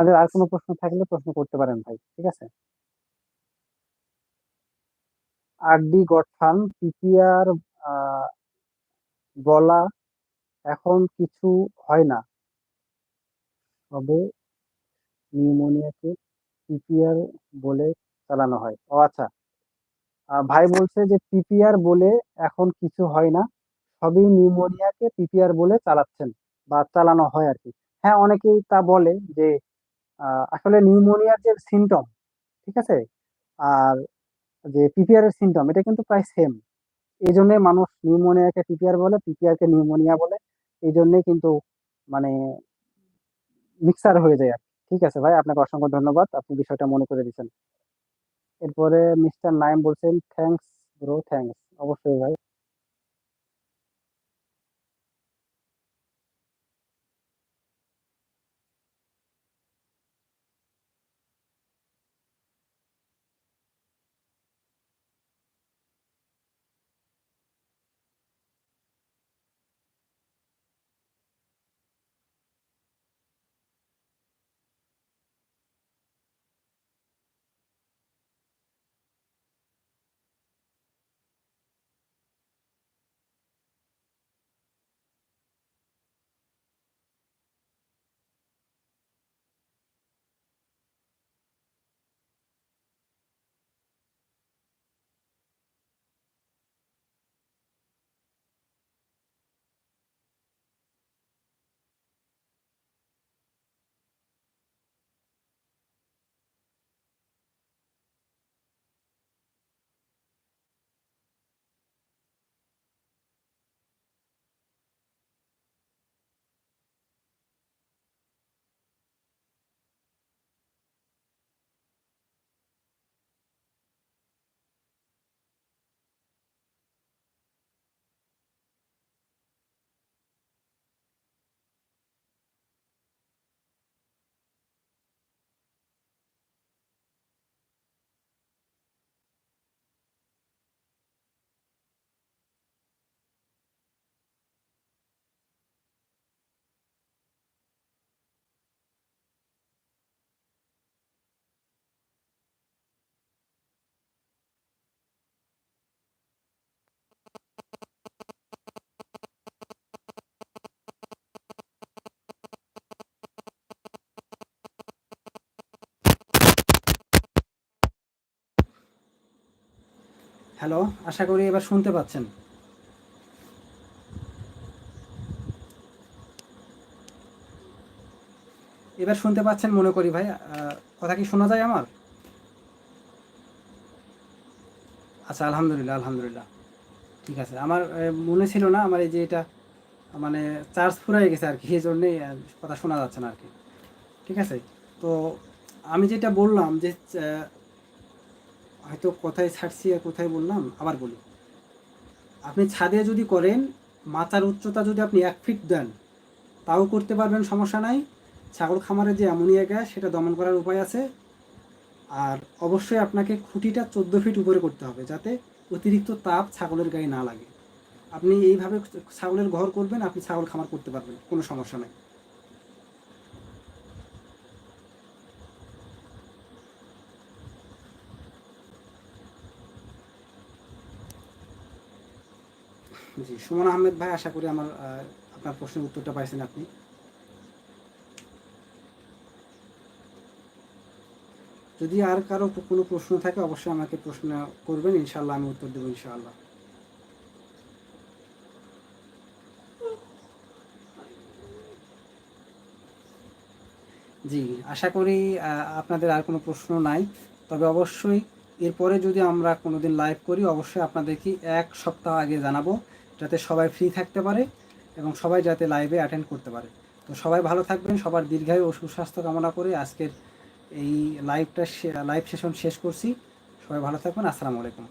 আপনাদের আর কোনো প্রশ্ন থাকলে প্রশ্ন করতে পারেন ভাই, ঠিক আছে? আরডি গঠফান পিপিআর বলা এখন কিছু হয় না। তবে নিউমোনিয়াকে পিপিআর বলে চালানো হয়। ও আচ্ছা ভাই বলছে যে পিপিআর বলে এখন কিছু হয় না, সবই নিউমোনিয়াকে পিপিআর বলে চালাচ্ছেন বা চালানো হয় আর কি। হ্যাঁ অনেকেই তা বলে যে আসলে নিউমোনিয়ার যে সিমটম ঠিক আছে? আর যে পিপিআর এর সিমটম এটা কিন্তু প্রায় সেম এই জন্য মানুষ নিউমোনিয়াকে পিপিআর বলে পিপিআর কে নিউমোনিয়া বলে। এই জন্যই কিন্তু মানে মিক্সার হয়ে যায় আর ঠিক আছে ভাই? আপনাকে অসংখ্য ধন্যবাদ। আপনি বিষয়টা মনে করে দিচ্ছেন এরপরে মিস্টার নাইম বলছেন থ্যাঙ্কস ব্রো থ্যাঙ্কস অবশ্যই ভাই। হ্যালো, আশা করি এবার শুনতে পাচ্ছেন। এবার শুনতে পাচ্ছেন মনে করি ভাই কথা কি শোনা যায় আমার? আচ্ছা আলহামদুলিল্লাহ আলহামদুলিল্লাহ। ঠিক আছে, আমার মনে ছিল না, আমার এই যে এটা মানে চার্জ ফুরাই গেছে আর কি, এই জন্যেই কথা শোনা যাচ্ছে না আর কি। ঠিক আছে, তো আমি যেটা বললাম যে হয়তো কোথায় ছাড়ছি আর কোথায় বললাম, আবার বলি। আপনি ছাদে যদি করেন, মাথার উচ্চতা যদি আপনি এক ফিট দেন, তাও করতে পারবেন, সমস্যা নাই। ছাগল খামারে যে অ্যামোনিয়া গ্যাস সেটা দমন করার উপায় আছে। আর অবশ্যই আপনাকে খুঁটিটা চোদ্দ ফিট উপরে করতে হবে, যাতে অতিরিক্ত তাপ ছাগলের গায়ে না লাগে। আপনি এইভাবে ছাগলের ঘর করবেন, আপনি ছাগল খামার করতে পারবেন, কোনো সমস্যা নাই। জি, সুমন আহমেদ ভাই, আশা করি আমার আপনার প্রশ্নের উত্তরটা পাইছেন আপনি। যদি আর কারও কোনো প্রশ্ন থাকে, অবশ্যই আমাকে প্রশ্ন করবেন ইনশাল্লাহ আমি উত্তর দেবো, ইনশাআল্লাহ। জি, আশা করি আপনাদের আর কোনো প্রশ্ন নাই। তবে অবশ্যই এরপরে যদি আমরা কোনোদিন লাইভ করি, অবশ্যই আপনাদেরকে এক সপ্তাহ আগে জানাব। যাতে সবাই ফ্রি থাকতে পারে এবং সবাই যাতে লাইভে অ্যাটেন্ড করতে পারে। তো সবাই ভালো থাকবেন, সবার দীর্ঘায়ু ও সুস্বাস্থ্য কামনা করে আজকের এই লাইভটা লাইভ সেশন শেষ করছি। সবাই ভালো থাকবেন, আসসালামু আলাইকুম।